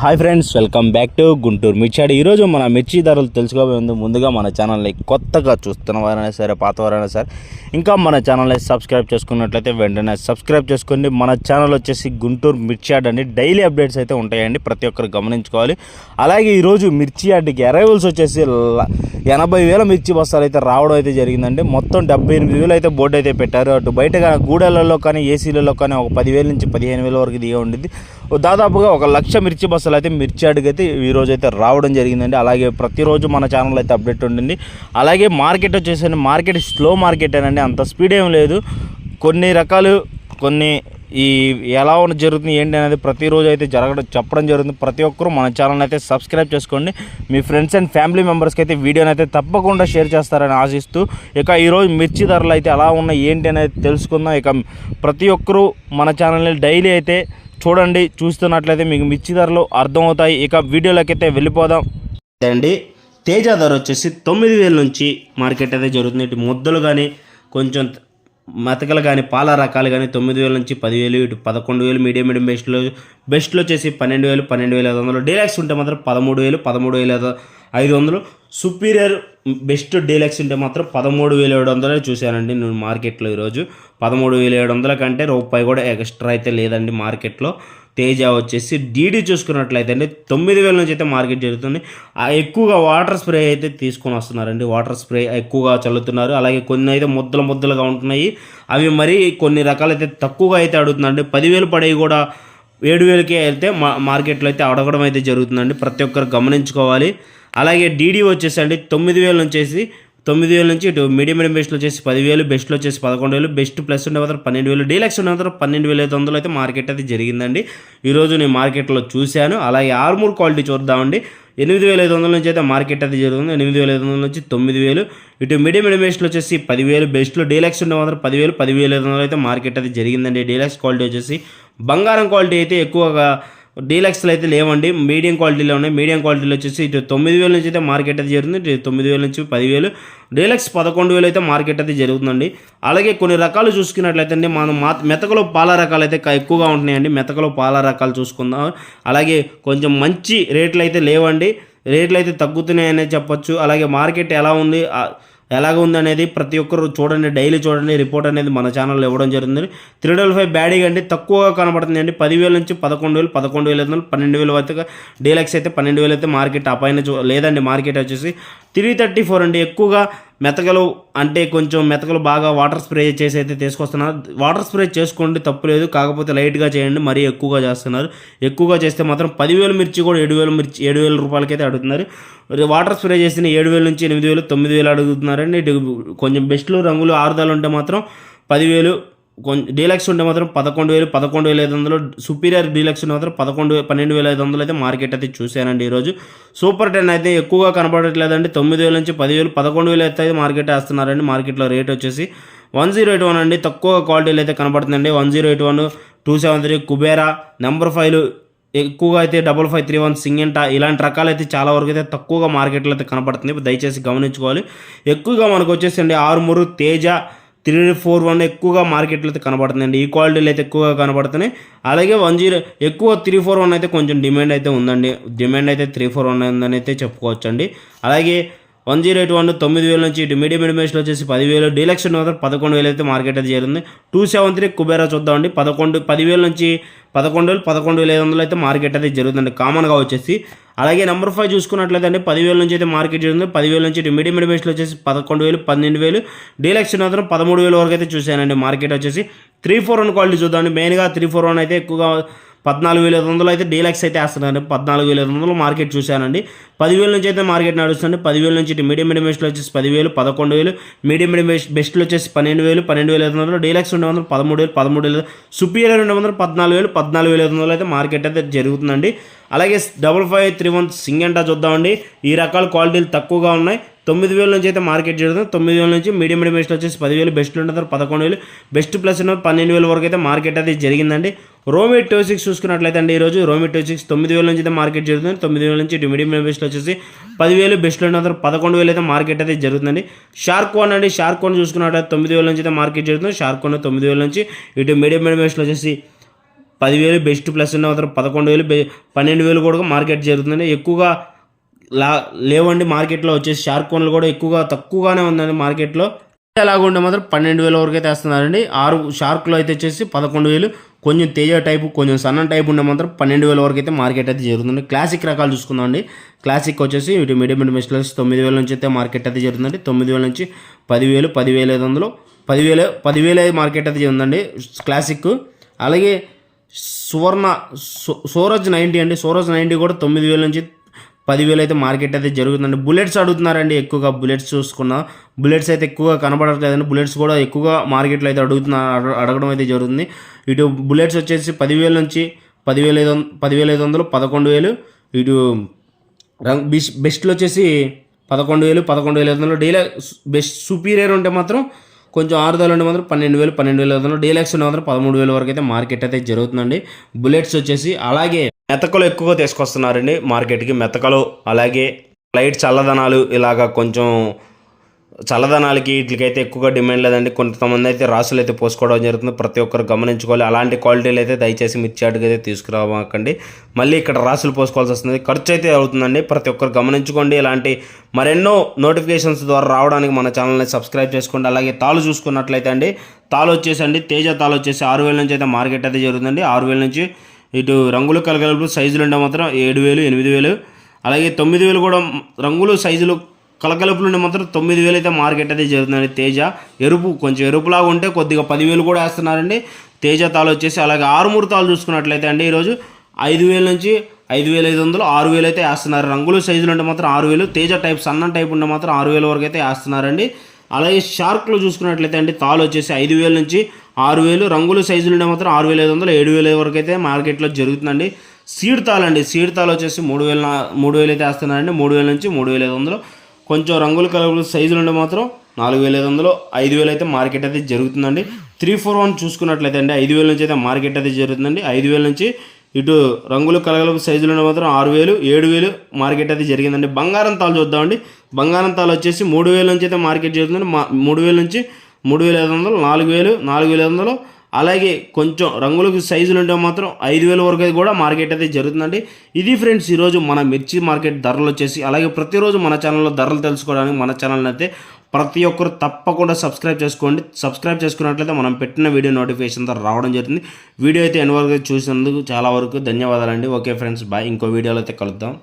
Hi friends welcome back to Guntur మిర్చాడు ఈరోజు మన మిర్చి ధరలు తెలుసుకోబోయే ముందు ముందుగా మన ఛానల్ని కొత్తగా చూస్తున్న వారైనా సరే పాత వారైనా సరే ఇంకా మన ఛానల్ని సబ్స్క్రైబ్ చేసుకున్నట్లయితే వెంటనే సబ్స్క్రైబ్ చేసుకోండి. మన ఛానల్ వచ్చేసి గుంటూరు మిర్చియాడ్ అండి. డైలీ అప్డేట్స్ అయితే ఉంటాయండి ప్రతి ఒక్కరు గమనించుకోవాలి. అలాగే ఈరోజు మిర్చియాడ్కి అరైవల్స్ వచ్చేసి ఎనభై వేల మిర్చి బస్తాలు అయితే రావడం అయితే జరిగిందండి. మొత్తం డెబ్బై ఎనిమిది వేలు అయితే బోర్డు అయితే పెట్టారు. అటు బయట కానీ గూడెలలో కానీ ఏసీలలో కానీ ఒక పదివేల నుంచి పదిహేను వేల వరకు దిగే ఉండింది ఓ దాదాపుగా ఒక లక్ష మిర్చి బస్సులు అయితే మిర్చి అడుగు అయితే ఈ రోజు అయితే రావడం జరిగిందండి. అలాగే ప్రతిరోజు మన ఛానల్ అయితే అప్డేట్ ఉండింది. అలాగే మార్కెట్ వచ్చేసి మార్కెట్ స్లో మార్కెట్ అండి. అంత స్పీడ్ ఏం లేదు. కొన్ని రకాలు కొన్ని ఈ ఎలా ఉన్న జరుగుతుంది ఏంటి అనేది ప్రతిరోజు అయితే జరగడం చెప్పడం జరుగుతుంది. ప్రతి ఒక్కరూ మన ఛానల్ అయితే సబ్స్క్రైబ్ చేసుకోండి. మీ ఫ్రెండ్స్ అండ్ ఫ్యామిలీ మెంబర్స్కి అయితే వీడియోని అయితే తప్పకుండా షేర్ చేస్తారని ఆశిస్తూ ఇక ఈరోజు మిర్చి ధరలు అయితే ఎలా ఉన్నాయి ఏంటి అనేది తెలుసుకుందాం. ఇక ప్రతి ఒక్కరూ మన ఛానల్ని డైలీ అయితే చూడండి చూస్తున్నట్లయితే మీకు మిర్చి ధరలు అర్థమవుతాయి. ఇక వీడియోలోకి అయితే వెళ్ళిపోదాం. అండి తేజ ధర వచ్చేసి తొమ్మిది వేల నుంచి మార్కెట్ అయితే జరుగుతుంది. ఇటు ముద్దలు కానీ కొంచెం మతకలు కానీ పాల రకాలు కానీ తొమ్మిది వేల నుంచి పదివేలు ఇటు పదకొండు వేలు మీడియం మీడియం బెస్ట్లో బెస్ట్లో వచ్చేసి పన్నెండు వేలు పన్నెండు వేల ఐదు వందలు. డీలాక్స్ ఉంటే మాత్రం పదమూడు వేలు పదమూడు వేల ఐదు వందలు. సుపీరియర్ బెస్ట్ డీలక్స్ ఉంటే మాత్రం పదమూడు వేల ఏడు వందలే చూశానండి నేను మార్కెట్లో ఈరోజు. పదమూడు వేల ఏడు వందల కంటే రూపాయి కూడా ఎక్స్ట్రా అయితే లేదండి మార్కెట్లో. తేజ వచ్చేసి డీడీ చూసుకున్నట్లయితే అండి తొమ్మిది వేల నుంచి అయితే మార్కెట్ జరుగుతుంది. ఆ ఎక్కువగా వాటర్ స్ప్రే అయితే తీసుకొని వస్తున్నారండి. వాటర్ స్ప్రే ఎక్కువగా చల్లుతున్నారు. అలాగే కొన్ని అయితే ముద్దలు ముద్దలుగా ఉంటున్నాయి. అవి మరీ కొన్ని రకాలైతే తక్కువగా అయితే అడుగుతున్నారండి పదివేలు పడేవి కూడా ఏడు వేలకే వెళ్తే మా మార్కెట్లో అయితే అడగడం అయితే జరుగుతుందండి. ప్రతి ఒక్కరు గమనించుకోవాలి. అలాగే డీడీ వచ్చేసండి తొమ్మిది వేల నుంచి వచ్చేసి తొమ్మిది వేల నుంచి ఇటు మీడియం మీడియం బెస్ట్లో వచ్చేసి పదివేలు బెస్ట్లో వచ్చేసి పదకొండు వేలు బెస్ట్ ప్లస్ ఉండే మాత్రం పన్నెండు వేలు డీలక్స్ ఉండే మాత్రం పన్నెండు వేల ఐదు వందలు అయితే మార్కెట్ అయితే జరిగిందండి. ఈరోజు నేను మార్కెట్లో చూశాను. అలాగే ఆర్మూర్ క్వాలిటీ చూద్దామండి. ఎనిమిది వేల ఐదు వందల నుంచి అయితే మార్కెట్ అయితే జరుగుతుంది. ఎనిమిది వేల ఐదు వందల నుంచి తొమ్మిది వేలు. ఇటు మీడియం మీడియం బెస్ట్లో వచ్చేసి పదివేలు బెస్ట్లో డీలక్స్ ఉండే మాత్రం పదివేలు పదివేల ఐదు వందలు అయితే మార్కెట్ అయితే జరిగిందండి. డీలక్స్ క్వాలిటీ వచ్చేసి బంగారం క్వాలిటీ అయితే ఎక్కువగా డీలక్స్లు అయితే లేవండి. మీడియం క్వాలిటీలో ఉన్నాయి. మీడియం క్వాలిటీలో వచ్చేసి ఇటు తొమ్మిది వేల నుంచి అయితే మార్కెట్ అయితే జరుగుతుంది. ఇటు తొమ్మిది వేల నుంచి పదివేలు. డీలక్స్ పదకొండు వేలు అయితే మార్కెట్ అయితే జరుగుతుందండి. అలాగే కొన్ని రకాలు చూసుకున్నట్లయితే అండి మనం మా మెతకలో పాల రకాలు అయితే ఎక్కువగా ఉంటున్నాయండి. మెతకలో పాల రకాలు చూసుకుందాం. అలాగే కొంచెం మంచి రేట్లు అయితే లేవండి. రేట్లు అయితే తగ్గుతున్నాయనే చెప్పొచ్చు. అలాగే మార్కెట్ ఎలా ఉంది? ఎలాగ ఉంది అనేది ప్రతి ఒక్కరు చూడండి డైలీ చూడండి రిపోర్ట్ అనేది మన ఛానల్లో ఇవ్వడం జరుగుతుంది. త్రీ డబుల్ ఫైవ్ బ్యాడీ అండి తక్కువగా కనబడుతుంది అండి. పదివేల నుంచి పదకొండు వేలు పదకొండు వేలు అయితే పన్నెండు వేలు వరకు డీలక్స్ అయితే పన్నెండు వేలు అయితే మార్కెట్ ఆ పైన చూ- లేదండి మార్కెట్ వచ్చేసి త్రీ థర్టీ ఫోర్ అండి. ఎక్కువగా మెతకలు అంటే కొంచెం మెతకలు బాగా వాటర్ స్ప్రే చేసి అయితే తీసుకొస్తున్నారు. వాటర్ స్ప్రే చేసుకోండి తప్పు లేదు. కాకపోతే లైట్గా చేయండి మరీ ఎక్కువగా చేస్తున్నారు. ఎక్కువగా చేస్తే మాత్రం పదివేల మిర్చి కూడా ఏడు వేల మిర్చి ఏడు వేల రూపాయలకైతే అడుగుతున్నారు. వాటర్ స్ప్రే చేసిన ఏడు వేల నుంచి ఎనిమిది వేలు తొమ్మిది వేలు అడుగుతున్నారండి. కొంచెం బెస్ట్లు రంగులు ఆరుదాలు ఉంటే మాత్రం పదివేలు డీలక్స్ ఉంటే మాత్రం పదకొండు వేలు పదకొండు వేల ఐదు వందలు సుపీరియర్ డీలక్స్ ఉంటే మాత్రం పదకొండు పన్నెండు వేల ఐదు వందలు అయితే మార్కెట్ అయితే చూశానండి ఈరోజు. సూపర్ టెన్ అయితే ఎక్కువగా కనపడట్లేదండి. తొమ్మిది వేల నుంచి పదివేలు పదకొండు వేలు అయితే మార్కెట్ వేస్తున్నారండి. మార్కెట్లో రేట్ వచ్చేసి వన్ జీరో ఎయిట్ వన్ అండి. తక్కువ క్వాలిటీలు అయితే కనబడుతుందండి one zero eight one two seven three Kubera number five ఎక్కువగా అయితే double five three one Syngenta ఇలాంటి రకాలు అయితే చాలా వరకు అయితే తక్కువగా మార్కెట్లో అయితే కనపడుతుంది దయచేసి గమనించుకోవాలి. ఎక్కువగా మనకు వచ్చేసండి ఆరుమూరు తేజ త్రీ ఫోర్ వన్ ఎక్కువగా మార్కెట్లో అయితే కనబడుతుందండి ఈ క్వాలిటీలు అయితే ఎక్కువగా కనబడుతున్నాయి. అలాగే వన్ జీరో ఎక్కువ త్రీ ఫోర్ వన్ అయితే కొంచెం డిమాండ్ అయితే ఉందండి. డిమాండ్ అయితే త్రీ ఫోర్ వన్ ఉందని అయితే చెప్పుకోవచ్చండి. అలాగే వన్ జీరో ఎయిట్ వన్ తొమ్మిది వేల నుంచి ఇటు మీడియం మీడియం వచ్చేసి పదివేలు డీలక్స్ మాత్రం పదకొండు వేలు అయితే మార్కెట్ అయితే చేరింది. టూ సెవెన్ త్రీ కుబేరా చూద్దామండి. పదకొండు పదివేల నుంచి పదకొండు వేలు పదకొండు వేల ఐదు వందలు అయితే మార్కెట్ అయితే జరుగుతుంది. కామన్గా వచ్చేసి అలాగే నెంబర్ ఫైవ్ చూసుకున్నట్లయితే అండి పదివేల నుంచి అయితే మార్కెట్ జరుగుతుంది పదివేల నుంచి ఇటు మీడియం మీడియం వచ్చేసి పదకొండు వేలు పన్నెండు వేలు డీలక్స్ మాత్రం పదమూడు వేల వరకు అయితే చూశానండి మార్కెట్ వచ్చేసి. త్రీ ఫోర్ వన్ క్వాలిటీ చూద్దామండి. మెయిన్గా త్రీ ఫోర్ వన్ అయితే ఎక్కువగా పద్నాలుగు వేల ఐదు వందలు అయితే డీలక్స్ అయితే వేస్తున్నారు పద్నాలుగు వేల ఐదు వందలు మార్కెట్ చూశానండి. పదివేల నుంచి అయితే మార్కెట్ నడుస్తుంది పదివేల నుంచి ఇటు మీడియం మీడియం బెస్ట్లో వచ్చేసి పదివేలు పదకొండు వేలు మీడియం మీడియం బెస్ట్ బెస్ట్లో వచ్చేసి పన్నెండు వేలు పన్నెండు వేల ఐదు వందలు డీలక్స్ రెండు వందలు పదమూడు వేలు పదమూడు వేలు సుపీరియర్ రెండు వందలు పద్నాలుగు వేలు పద్నాలుగు వేల ఐదు వందలు అయితే మార్కెట్ అయితే జరుగుతుందండి. అలాగే double five three one Syngenta చూద్దామండి. ఈ రకాల క్వాలిటీలు తక్కువగా ఉన్నాయి. తొమ్మిది వేల నుంచి అయితే మార్కెట్ జరుగుతుంది. తొమ్మిది వేల నుంచి మీడియం మీడియం బెస్ట్లో వచ్చేసి పదివేలు బెస్ట్లు ఉంటుంది పదకొండు వేలు బెస్ట్ ప్లస్ పన్నెండు వేల వరకు అయితే మార్కెట్ అయితే జరిగిందండి. రోమి చూసుకున్నట్లయితే అండి ఈరోజు రోమి తొమ్మిది వేల నుంచి అయితే మార్కెట్ జరుగుతుంది. తొమ్మిది వేల నుంచి ఇటు మీడియం బెస్ట్లో వచ్చేసి పదివేలు బెస్ట్లో ఉన్న పదకొండు వేలు అయితే మార్కెట్ అయితే జరుగుతుందండి. షార్క్ వన్ అండి షార్క్ వన్ చూసుకున్నట్లయితే తొమ్మిది వేల నుంచి అయితే మార్కెట్ జరుగుతుంది. షార్క్ వన్ తొమ్మిది వేల నుంచి ఇటు మీడియం బెస్ట్లో వచ్చేసి పదివేలు బెస్ట్ ప్లస్ ఉన్న మాత్రం పదకొండు వేలు పన్నెండు వేలు కూడా మార్కెట్ జరుగుతుందండి. ఎక్కువగా లా లేవండి మార్కెట్లో వచ్చేసి షార్క్ కోన్లు కూడా ఎక్కువగా తక్కువగానే ఉందండి మార్కెట్లో. ఎలాగుండే మాత్రం పన్నెండు వేల వరకు అయితే వేస్తున్నారండి. ఆరు షార్క్లో అయితే వచ్చేసి పదకొండు వేలు కొంచెం తేజ టైపు కొంచెం సన్న టైపు ఉండే మాత్రం పన్నెండు వేల వరకు అయితే మార్కెట్ అయితే జరుగుతుంది. క్లాసిక్ రకాలు చూసుకుందామండి. క్లాసిక్ వచ్చేసి ఇటు మీడియం అండ్ మెస్టర్స్ తొమ్మిది వేల నుంచి అయితే మార్కెట్ అయితే జరుగుతుందండి. తొమ్మిది వేల నుంచి పదివేలు పదివేల ఐదు వందలు పదివేల పదివేల మార్కెట్ అయితే ఉందండి క్లాసిక్ అలాగే సువర్ణ సో- సూరజ్ నైంటీ అండి. సూరజ్ నైంటీ కూడా తొమ్మిది వేల నుంచి పదివేలు అయితే మార్కెట్ అయితే జరుగుతుందండి. బుల్లెట్స్ అడుగుతున్నారండి ఎక్కువగా. బుల్లెట్స్ చూసుకున్నా బుల్లెట్స్ అయితే ఎక్కువగా కనబడట్లేదండి. బుల్లెట్స్ కూడా ఎక్కువగా మార్కెట్లో అయితే అడుగుతున్నారు అడగడం అయితే జరుగుతుంది. ఇటు బుల్లెట్స్ వచ్చేసి పదివేల నుంచి పదివేల ఐదు వంద పదివేల ఐదు వందలు పదకొండు వేలు. ఇటు రంగ్ బెస్ట్ బెస్ట్లు వచ్చేసి పదకొండు వేలు పదకొండు వేల ఐదు వందలు. డీలక్స్ బెస్ట్ సుపీరియర్ ఉంటే మాత్రం కొంచెం ఆరుదల ఉంటే మాత్రం పన్నెండు వేలు పన్నెండు వేల ఐదు వందలు. డీలక్స్ ఉంటే మాత్రం పదమూడు వేల వరకు అయితే మార్కెట్ అయితే జరుగుతుందండి. బుల్లెట్స్ వచ్చేసి అలాగే మెతకలు ఎక్కువగా తీసుకొస్తున్నారండి మార్కెట్కి. మెతకలు అలాగే లైట్ చల్లదనాలు ఇలాగ కొంచెం చల్లదనాలకి వీటికైతే ఎక్కువగా డిమాండ్ లేదండి. కొంతమంది అయితే రాసులు అయితే పోసుకోవడం జరుగుతుంది. ప్రతి ఒక్కరు గమనించుకోవాలి. అలాంటి క్వాలిటీలు అయితే దయచేసి మిర్చాటుగా అయితే తీసుకురావకండి మళ్ళీ ఇక్కడ రాసులు పోసుకోవాల్సి వస్తుంది. ఖర్చు అయితే అవుతుందండి. ప్రతి ఒక్కరు గమనించుకోండి. ఇలాంటి మరెన్నో నోటిఫికేషన్స్ ద్వారా రావడానికి మన ఛానల్ని సబ్స్క్రైబ్ చేసుకోండి. అలాగే తాలు చూసుకున్నట్లయితే అండి తాలు వచ్చేసండి తేజ తాలు వచ్చేసి ఆరు వేల నుంచి అయితే మార్కెట్ అయితే జరుగుతుందండి. ఆరు వేల నుంచి ఇటు రంగులు కలగలుపు సైజులు ఉండే మాత్రం ఏడు వేలు ఎనిమిది వేలు. అలాగే తొమ్మిది వేలు కూడా రంగులు సైజులు కలకలుపులు ఉండే మాత్రం తొమ్మిది వేలు అయితే మార్కెట్ అయితే జరుగుతుందండి తేజ. ఎరుపు కొంచెం ఎరుపులాగా ఉంటే కొద్దిగా పదివేలు కూడా వేస్తున్నారండి. తేజ తాలు వచ్చేసి అలాగే ఆరుమూరు తాలు చూసుకున్నట్లయితే అండి ఈరోజు ఐదు వేల నుంచి ఐదు వేల ఐదు వందలు ఆరు వేలు అయితే వేస్తున్నారు. రంగులు సైజులు ఉంటే మాత్రం ఆరు వేలు తేజ టైప్ సన్న టైప్ ఉంటే మాత్రం ఆరు వేల వరకు అయితే వేస్తున్నారండి. అలాగే షార్క్లో చూసుకున్నట్లయితే అండి తాలు వచ్చేసి ఐదు వేల నుంచి ఆరు వేలు రంగుల సైజులు ఉండే మాత్రం ఆరు వేల ఐదు వందలు ఏడు వేల వరకు అయితే మార్కెట్లో జరుగుతుందండి. సీడ్ తాళండి సీడ్ తాలు వచ్చేసి మూడు వేల మూడు వేలు అయితే వేస్తున్నారండి. మూడు వేల నుంచి మూడు వేల ఐదు వందలు. కొంచెం రంగులు కలర్లు సైజులు ఉండే మాత్రం నాలుగు వేల ఐదు వందలు ఐదు వేలు అయితే మార్కెట్ అయితే జరుగుతుందండి. త్రీ ఫోర్ వన్ చూసుకున్నట్లయితే అండి ఐదు వేల నుంచి అయితే మార్కెట్ అయితే జరుగుతుందండి. ఐదు వేల నుంచి ఇటు రంగులు కలగల సైజులు ఉండే మాత్రం ఆరు వేలు ఏడు వేలు మార్కెట్ అయితే జరిగిందండి. బంగారం తాలు చూద్దామండి. బంగారం తాలు వచ్చేసి మూడు వేల నుంచి అయితే మార్కెట్ జరుగుతుందండి. మా మూడు వేల నుంచి మూడు వేల ఐదు వందలు నాలుగు వేలు నాలుగు వేల ఐదు వందలు. అలాగే కొంచెం రంగులకు సైజులు ఉంటే మాత్రం ఐదు వేల వరకు అయితే కూడా మార్కెట్ అయితే జరుగుతుందండి. ఇది ఫ్రెండ్స్ ఈరోజు మన మిర్చి మార్కెట్ ధరలు వచ్చేసి అలాగే ప్రతిరోజు మన ఛానల్లో ధరలు తెలుసుకోవడానికి మన ఛానల్ అయితే ప్రతి ఒక్కరు తప్పకుండా సబ్స్క్రైబ్ చేసుకోండి. సబ్స్క్రైబ్ చేసుకున్నట్లయితే మనం పెట్టిన వీడియో నోటిఫికేషన్ ద్వారా రావడం జరుగుతుంది వీడియో అయితే ఎన్ని వరకు చూసినందుకు చాలా వరకు ధన్యవాదాలండి. Okay friends bye. ఇంకో వీడియోలో అయితే కలుద్దాం.